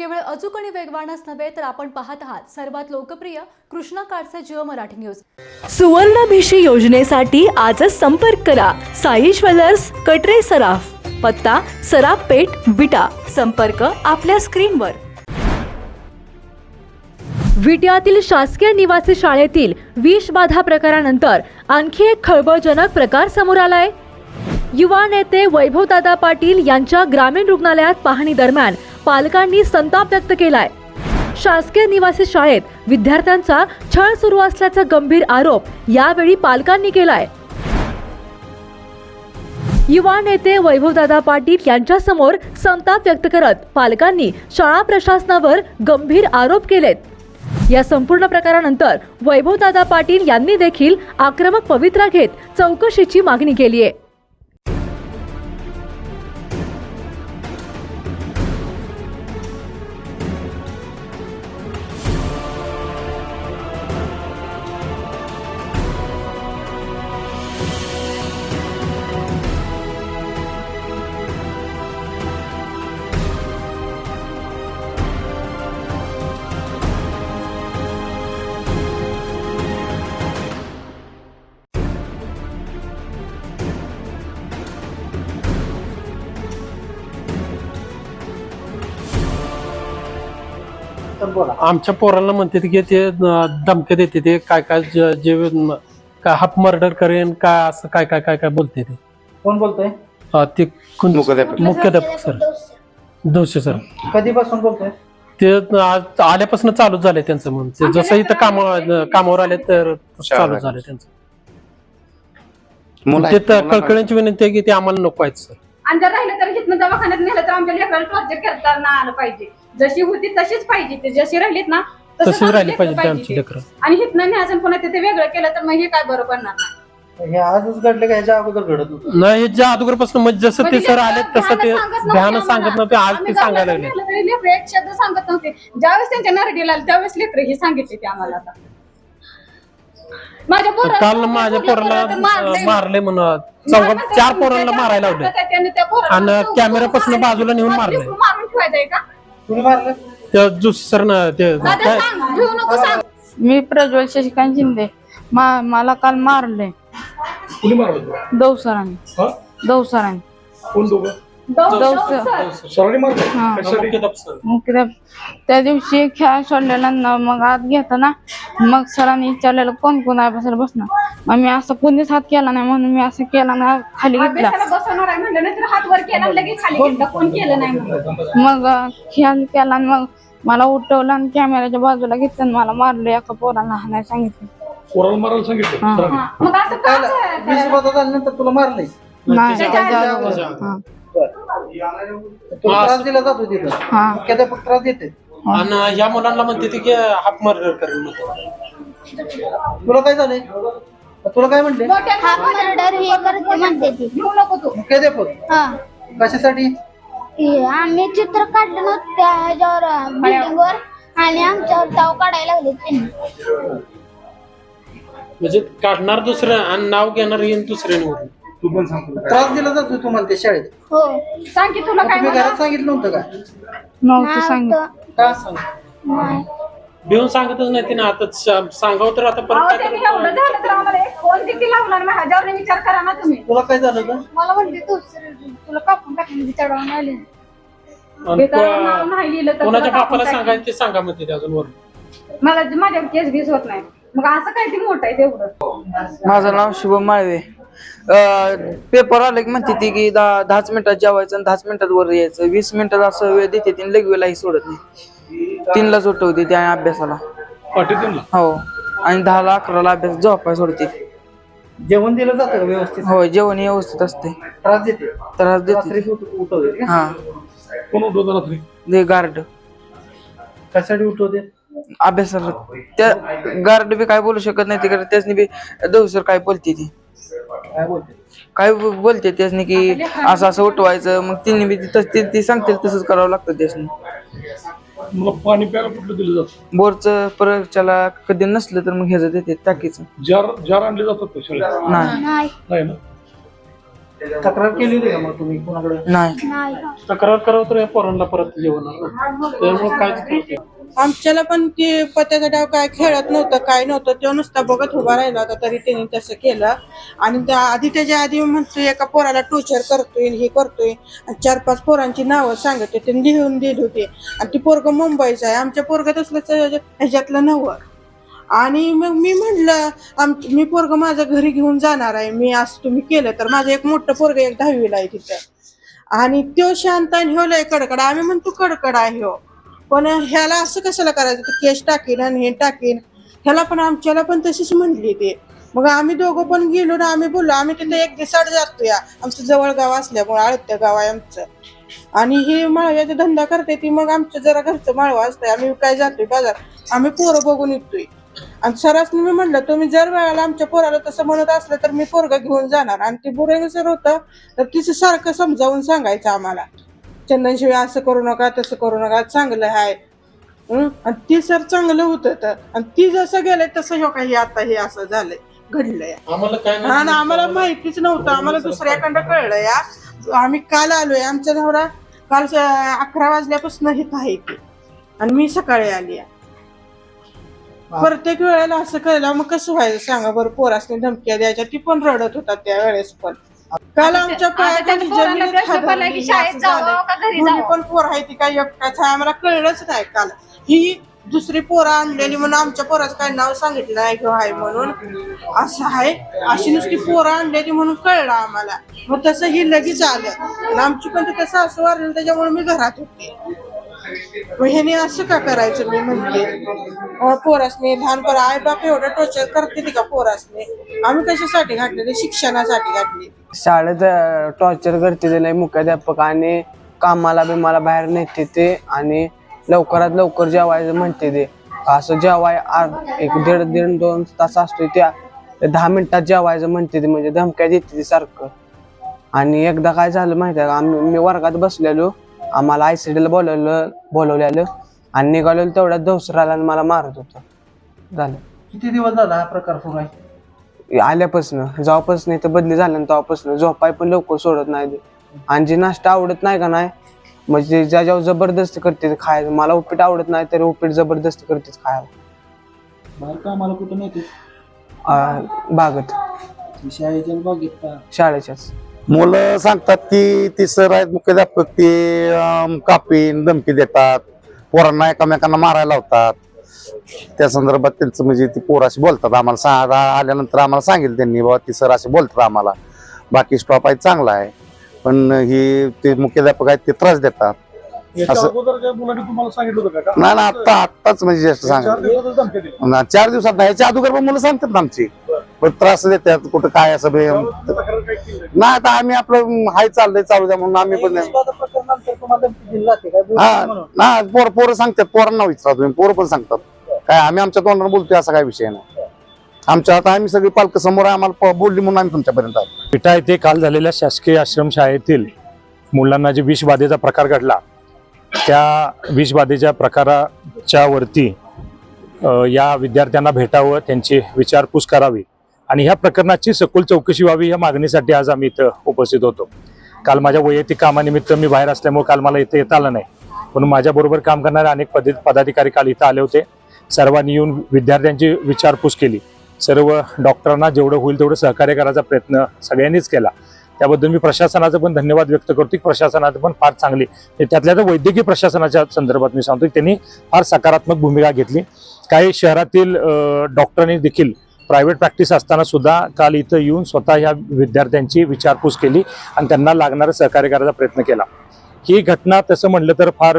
केवळ अचूक आणि वेगवानच नव्हे तर आपण पाहत आहात सर्वात लोकप्रिय कृष्णा काडचे जिओ मराठी न्यूज. सुवर्णभिषी योजनेसाठी आजच संपर्क करा. साई ज्वेलर्स कटरे सराफ पत्ता सराफ पेठ विटा. संपर्क आपल्या स्क्रीनवर. विट्यातील शासकीय निवासी शाळेतील विष बाधा प्रकारानंतर आणखी एक खळबळजनक प्रकार समोर आलाय. युवा नेते वैभवदादा पाटील यांच्या ग्रामीण रुग्णालयात पाहणी दरम्यान पालकांनी संताप व्यक्त केलाय. शासकीय निवासी शाळेत विद्यार्थ्यांचा छळ सुरू असल्याचा गंभीर आरोप यावेळी पालकांनी केलाय. युवा नेते वैभवदादा पाटील यांच्यासमोर संताप व्यक्त करत पालकांनी शाळा प्रशासनावर गंभीर आरोप केलेत. या संपूर्ण प्रकारानंतर वैभवदादा पाटील यांनी देखील आक्रमक पवित्रा घेत चौकशीची मागणी केली आहे आमच्या पोरांना म्हणते की ते धमके देते ते काय काय ज- काय हाफ मर्डर करेन काय असं काय काय काय काय बोलते ते. कोण बोलतोय? अं, ते मुख्याध्यापक. मुख्याध्यापक सर. दोषे सर. कधीपासून बोलतोय? ते आज आल्यापासून चालू झाले त्यांचं म्हणून ते जसं इथं कामावर कामावर आले तर चालू झालं त्यांचं. ते तर कळकळ्यांची विनंती आहे की ते आम्हाला नको आहेत सर. आणि जर राहिलं तर हिथनं दवाखान्यात नेलं तर आमच्या लेकराला टॉर्चर करताना आलं पाहिजे. जशी होती तशीच पाहिजे ते. जशी राहिलीत ना तसंच आमची राहिले लेकरं पाहिजे आमची ते. लेकरं. आणि हिथनं आणि पुन्हा तिथे वेगळं केलं तर मग हे काय बरं पडणार नाही. हे आजच घडलं का? ह्याच्या अगोदर घडत होतं. नाही ज्या अगोदरपासून म्हणजे जसं ते म्हणजे सर आले तसं ते सांगत नव्हते आज ते सांगायला लागले. तरी एक शब्द सांगत नव्हते. ज्यावेळेस त्यांच्या नरडीला आलं त्यावेळेस लेकरं हे सांगितले ते आम्हाला आता. माझ्या पोराला- काल माझ्या पोराला पोराला तर मारलंय. मारले म्हणून. मारलं तर चार पोरांना मारायला लावले त्याने त्या पोराला आणि कॅमेऱ्यापासून मारलं. बाजूला नेऊन मारलंय. लेकरं मारून ठेवायचंय का? मारलं त्या जोशी सर ना ते दादा काय? सांग घेऊ नको सांग. मी प्रज्वल शशिकांत शिंदे. मा मला काल मारले कुणी मारलं दौसरांनी. दौसरांनी. कोण दोघं? दौस हा. मुख्य त्या दिवशी खेळ सोडलेला न मग आत घेताना मग सरांनी विचारलेलं कोण कोण आहे बसायला बसणार मग मी असं कोणीच हात केला नाही म्हणून मी असं केला ना खाली घेतला. अभ्यासाला बसवणार आहे म्हणलं नाही तर हात वर केला आणि लगेच खाली घेतला. कोण केलं नाही म्हणून? मग खेळ केला आणि मग मला उठवलं आणि कॅमेऱ्याच्या बाजूला घेतलं आणि मला मारलं. एका पोराला हाणायला सांगितलं. हा. मग असं का वीस करायचं? बाधा झाल्यानंतर तुला मारलंय. नाही त्याच्या. हा. तुला त्रास दिला जातो तिथं. हा. त्रास देते. आणि या मुलांना म्हणते ते की हाफ मर्डर करेल म्हणून. तुला काय झालंय? तुला काय म्हणले? मोठ्या हा मर्डर हे करते म्हणते ती. घेऊ नको तू. मुख्याध्यापक हा. कशासाठी? आम्ही चित्र काढलं नव्हतं त्या ह्याच्यावर बिल्डिंग वर आणि आमच्यावर ताव काढायला लागले त्यांनी. म्हणजे काढणार दुसरं आणि नाव घेणार येईन दुसरे निवडून त्रास दिला जातो तू म्हणते शाळेत? हो. सांग की तुला काय तुम्ही म्हणलं? घरात सांगितलं नव्हतं का? नव्हतं सांगितलं. नव्हतं. का सांग? नाही. भिवून सांगतच नाही तिने आता श- सांगावं तर आता अहो, परत काय त्यांनी करायचं? एवढं झालं तर आम्हाला एक फोन देखील लावला ह्याच्यावर विचार करा ना तुम्ही. तुला काय झालं होतं? मला म्हणते तू तुला कापून टाकली चढवून आली. आणि हे तर नाव को- नाही लिहिलं तर कोणाच्या तुला बापाला कापून सांगायचं ते सांगा म्हणते ते अजून वरून. मला माझ्या केस बीस होत नाही. मग असं काय ते मोठं आहे तेवढं? माझं नाव शुभम माळवे. पेपर आले की म्हणते ती की दहा दहाच मिनिटात जेवायचं आणि दहाच मिनिटात वर यायचं. वीस मिनिटात असं वेळ देते ती लगवेलाही सोडत नाही. तीनलाच उठवते त्या अभ्यासाला. हो. आणि दहाला अकराला अभ्यास झोपाय सोडते. जेवण दिलं जातं का व्यवस्थित? हो जेवण व्यवस्थित असते. त्रास देते. त्रास रात्री देते उठ- उठवते का? हा. कोण उठवतो रात्री? ते गार्ड. कशासाठी उठवते? अभ्यासाला. त्या गार्ड बी काय बोलू शकत नाही तिकडे. त्यासनी बी दवसर काय बोलते ती. काय बोलते? काय ब- बोलते त्यासनी की असं असं उठवायचं मग तिने बी ती- ती ती सांगतील तसंच करावं लागतं त्यासनी. मला पाणी प्यायला कुठलं दिलं जातं? बोरचं परीक्षाला कधी नसलं तर मग ह्याचं देते टाकीचं. जार जार आणले जातात का शाळेत? नाही. नाही. नाही ना? तक्रार केली होती का मग तुम्ही कोणाकडे? नाही. नाही. तक्रार करावं तर या पोरांना परत जेवण त्यामुळे काय आमच्याला पण ते पत्याचा डाव काय खेळत नव्हतं काय नव्हतं तो नुसता बघत उभा राहिला होता तरी त्याने तसं केलं. आणि त्या आधी त्याच्या आधी म्हणतोय एका पोराला टोचर करतोय हे करतोय. आणि चार पाच पोरांची नावं सांगत होते लिहून दिली होती. आणि ती पोरग मुंबईचं आहे. आमच्या पोरग तसलं ह्याच्यातलं नवं आणि मग मी म्हणलं आम मी पोरग माझ्या घरी घेऊन जाणार आहे. मी असं तुम्ही केलं तर माझं एक मोठं पोरग एक दहावीला आहे तिथं. आणि तो शांत आणि ह्यो लय कडकड. आम्ही म्हणतो कडकड आहे हो. पण ह्याला असं कशाला करायचं? ते केस टाकीन आणि हे टाकीन. ह्याला पण आमच्याला पण तशीच म्हणली ते. मग आम्ही दोघं पण गेलो ना आम्ही बोललो आम्ही तिथं एक दिसाड जातो या आमचं जवळ गाव असल्यामुळे आळत्या गाव आहे आमचं. आणि ही माळव्याचा धंदा करते ती मग आमचं जरा घरचं माळवा असतंय. आम्ही काय जातोय बाजार? आम्ही पोरं बघून येतोय. आणि सरासनी मी म्हणलं तुम्ही जर वेळेला आमच्या पोराला तसं म्हणत असलं तर मी पोरगा घेऊन जाणार. आणि ते बुरेग सर होतं तर तिचं सारखं समजावून सांगायचं आम्हाला. चंदनशिवाय असं करू नका तसं करू नका चांगलं आहे. हं? आणि ती सर चांगलं होतं तर. आणि ती जसं गेलंय तसं ह्यो काही आता हे असं झालंय घडलंय. आम्हाला काय हा ना आम्हाला माहितीच नव्हतं. आम्हाला दुसऱ्याकडं कळलं या. आम्ही काल आलोय आमचा नवरा काल अकरा वाजल्यापासून इथं आहे ती. आणि मी सकाळी आली आहे. प्रत्येक वेळेला असं कळलं मग कसं व्हायचं सांगा बरं पोरासने धमक्या द्यायच्या ती पण रडत होता त्या वेळेस पण. काल आमच्या पायाखाली जमिनीत असं दोन्ही जावं? पण पोर आहे ती काय एकटाच आहे आम्हाला कळलंच नाही काल. ही दुसरी पोरं आणलेली म्हणून आमच्या पोराचं काय नाव सांगितलं नाही किंवा आहे म्हणून. असं आहे. अशी नुसती पोरं आणलेली म्हणून कळलं आम्हाला. मग तसं ही लगेच आलं. आणि आमची पण तिथं सासू वारली त्याच्यामुळे मी घरात होते. मग ह्याने असं का करायचं? मी म्हणते. अं, पोरासने लहानपण आई बाप एवढं टोचर करते ती का पोरासने? आम्ही कशासाठी घातलेली? शिक्षणासाठी घातली. शाळेत टॉर्चर करते ते लय मुख्याध्यापक आणि कामाला बिमाला बाहेर नेते ते आणि लवकरात लवकर जेवायचं म्हणते ते. असं जेवाय एक दीड दीड दोन तास असतो त्या दहा मिनिटात जेवायचं म्हणते ते म्हणजे धमक्या देते ते सारखं. आणि एकदा काय झालं माहिती आहे का? आम्ही मी वर्गात बसलेलो. आम्हाला आय सी डीला बोलवलं बोलवलेलं. आणि निघालेलो तेवढ्यात दवसराला आणि मला मारत होतं. झालं. किती दिवस झाला हा प्रकार सुरू आहे? आल्यापासून जेव्हापासून इथं बदली झालं ना तेव्हापासून झोपाय पण लवकर सोडत नाही ते. आणि जे नाश्ता आवडत नाही का नाही म्हणजे ज्या जेव्हा जबरदस्ती करते खायचं मला उपीट आवडत नाही तरी उपीट जबरदस्ती करतेच खायला. बाहेर कामाला कुठं बागत. शाळेच्या बागेत का? शाळेच्याच. मुलं सांगतात की ती सर आहेत मुख्याध्यापक ते कापीन धमकी देतात. पोरांना एकमेकांना मारायला लावतात. त्या संदर्भात त्यांचं म्हणजे ती पोराशी बोलतात आम्हाला सा आल्यानंतर आम्हाला सांगितलं त्यांनी बाबा ती सर असे बोलतात आम्हाला. बाकी स्टॉप आहे चांगला आहे. पण ही ते मुख्याध्यापक आहेत ते त्रास देतात. असं- ना आत्ता आत्ताच म्हणजे जास्त सांग चार दिवसात नाही याच्या अगोदर पण मुलं सांगतात ना आमची. पण त्रास देतात कुठं काय असं बे- नाही. आता आम्ही आपलं हाय चाललंय चालू द्या म्हणून आम्ही पण हा ना पोर पोरं सांगतात पोरांना विचारा तुम्ही पोरं पण सांगतात. काय आम्ही आमच्या तोंडाने बोलतोय असा काय विषय नाही. आमच्या आता आम्ही सगळी पालक समोर आहे, आम्हाला बोलली म्हणून आम्ही तुमच्यापर्यंत आलो. विटा येथे काल झालेल्या शासकीय आश्रमशाळेतील मुलांना जे विषबाधेचा प्रकार घडला त्या विषबाधेच्या प्रकाराच्या वरती या विद्यार्थ्यांना भेटावं त्यांची विचारपूस करावी. आणि ह्या प्रकरणाची सखोल चौकशी व्हावी या मागणीसाठी आज आम्ही इथं उपस्थित होतो. काल माझ्या वैयक्तिक कामानिमित्त मी बाहेर असल्यामुळे काल मला इथं येता आलं नाही. पण माझ्याबरोबर काम करणारे अनेक पद पदाधिकारी काल इथं आले होते. सर्वांनी येऊन विद्यार्थ्यांची विचारपूस केली. सर्व डॉक्टरांना जेवढं होईल तेवढं सहकार्य करायचा प्रयत्न सगळ्यांनीच केला. त्याबद्दल मी प्रशासनाचं पण धन्यवाद व्यक्त करतो. की प्रशासनाचं पण फार चांगली म्हणजे त्यातल्या तर वैद्यकीय प्रशासनाच्या संदर्भात मी सांगतो की त्यांनी फार सकारात्मक भूमिका घेतली. काही शहरातील डॉक्टरांनी देखील प्रायव्हेट प्रॅक्टिस असताना सुद्धा काल इथं येऊन स्वतः ह्या विद्यार्थ्यांची विचारपूस केली आणि त्यांना लागणारं सहकार्य करायचा प्रयत्न केला. ही घटना तसं म्हटलं तर फार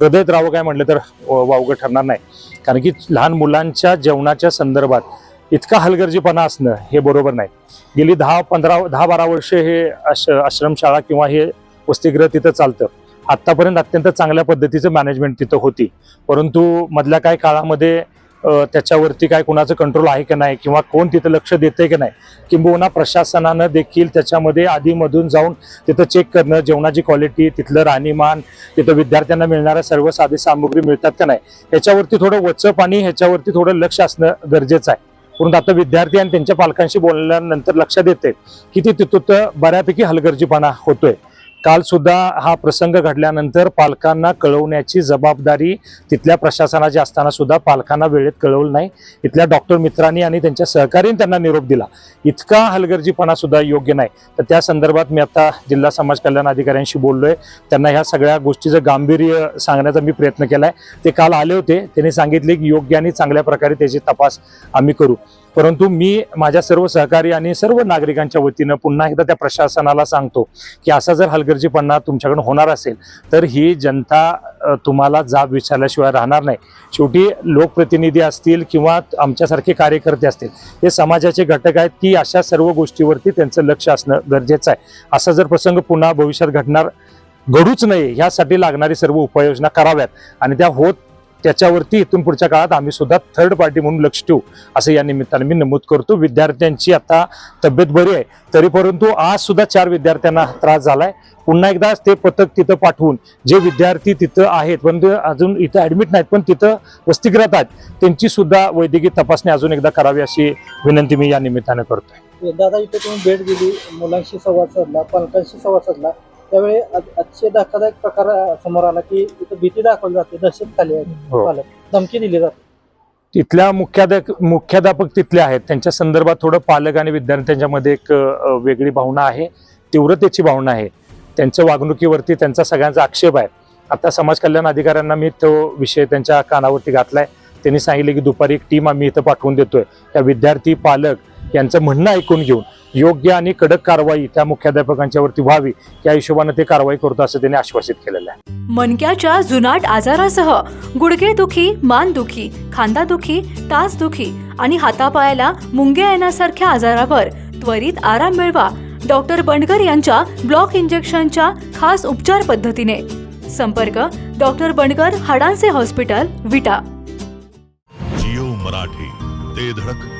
हृदयद्रावक आहे राहावं म्हटलं तर वावगं ठरणार नाही. कारण की लहान मुलांच्या जेवणाच्या संदर्भात इतका हलगर्जीपणा असणं हे बरोबर नाही. गेली दहा पंधरा दहा बारा वर्ष हे आश आश्रमशाळा किंवा हे वसतिगृह तिथं चालतं. आत्तापर्यंत अत्यंत चांगल्या पद्धतीचं मॅनेजमेंट तिथं होती. परंतु मधल्या काही काळामध्ये त्याच्यावरती काय कुणाचं कंट्रोल आहे की नाही? किंवा कोण तिथं लक्ष देते की नाही? किंबहुना प्रशासनानं देखील त्याच्यामध्ये आधीमधून जाऊन तिथं चेक करणं जेवणाची क्वालिटी तिथलं राहणीमान तिथं विद्यार्थ्यांना मिळणाऱ्या सर्व साधी सामुग्री मिळतात का नाही? ह्याच्यावरती थोडं वचप आणि ह्याच्यावरती थोडं लक्ष असणं गरजेचं आहे. परंतु आता विद्यार्थी आणि त्यांच्या पालकांशी बोलल्यानंतर लक्षात येते की ते तिथं बऱ्यापैकी हलगर्जीपणा होतोय. काल सुद्धा हा प्रसंग घडल्यानंतर पालकांना कळवण्याची जबाबदारी तिथल्या प्रशासनाची असताना सुद्धा पालकांना वेळेत कळवलं नाही. इथल्या डॉक्टर मित्रांनी आणि त्यांच्या सहकार्याने त्यांना निरोप दिला. इतका हलगर्जीपणा सुद्धा योग्य नाही. तर त्या संदर्भात मी आता जिल्हा समाज कल्याण अधिकाऱ्यांशी बोललोय. त्यांना ह्या सगळ्या गोष्टीचं गांभीर्य सांगण्याचा मी प्रयत्न केलाय. ते काल आले होते. त्यांनी सांगितले की योग्य आणि चांगल्या प्रकारे त्याची तपास आम्ही करू. परंतु मी माझ्या सर्व सहकारी आणि सर्व नागरिकांच्या वतीनं पुन्हा एकदा त्या प्रशासनाला सांगतो की असा जर हलगर्जीपणा तुमच्याकडून होणार असेल तर ही जनता तुम्हाला जाब विचारल्याशिवाय राहणार नाही. शेवटी लोकप्रतिनिधी असतील किंवा आमच्यासारखे कार्यकर्ते असतील हे समाजाचे घटक आहेत की अशा सर्व गोष्टीवरती त्यांचं लक्ष असणं गरजेचं आहे. असा जर प्रसंग पुन्हा भविष्यात घडणार घडूच नये ह्यासाठी लागणारी सर्व उपाययोजना कराव्यात. आणि त्या होत त्याच्यावरती इथून पुढच्या काळात आम्ही सुद्धा थर्ड पार्टी म्हणून लक्ष ठेवू असं या निमित्ताने मी नमूद करतो. विद्यार्थ्यांची आता तब्येत बरी आहे तरी परंतु आज सुद्धा चार विद्यार्थ्यांना त्रास झालाय. पुन्हा एकदा ते पथक तिथं पाठवून जे विद्यार्थी तिथं आहेत पण ते अजून इथं ऍडमिट नाहीत पण तिथं वसतिगृहात आहेत त्यांची सुद्धा वैद्यकीय तपासणी अजून एकदा करावी अशी विनंती मी या निमित्ताने करतोय. दादा इथे तुम्ही भेट दिली मुलांशी संवाद साधला पालकांशी संवाद साधला. त्यावेळी अत- अतिशय धक्कादायक प्रकार समोर आला की इथं भीती दाखवली जाते दहशत खाली आहे. हो. धमकी दिली जाते. तिथल्या मुख्याध्यापक मुख्याध्यापक तिथले आहेत. त्यांच्या संदर्भात थोडं पालक आणि विद्यार्थ्यांच्या मध्ये एक अ, वेगळी भावना आहे. तीव्रतेची भावना आहे. त्यांच्या वागणुकीवरती त्यांचा सगळ्यांचा आक्षेप आहे. आता समाज कल्याण अधिकाऱ्यांना मी तो विषय त्यांच्या कानावरती घातलाय. त्यांनी सांगितले की दुपारी एक टीम आम्ही इथं पाठवून देतोय. त्या विद्यार्थी पालक यांचं म्हणणं ऐकून घेऊन योग्य आणि कडक कारवाई त्या मुख्याध्यापकांच्यावरती व्हावी या हिशोबाने ते कारवाई करतो असं त्यांनी आश्वासित केलेलं आहे. मणक्याच्या जुनाट आजारासह गुडघेदुखी मानदुखी खांदादुखी टाचदुखी आणि हातापायाला मुंग्या येण्यासारख्या आजारावर त्वरित आराम मिळवा डॉक्टर बंडकर यांच्या ब्लॉक इंजेक्शनच्या खास उपचार पद्धतीने. संपर्क डॉक्टर बंडकर हाडांचे हॉस्पिटल विटा. जिओ मराठी ते धडक.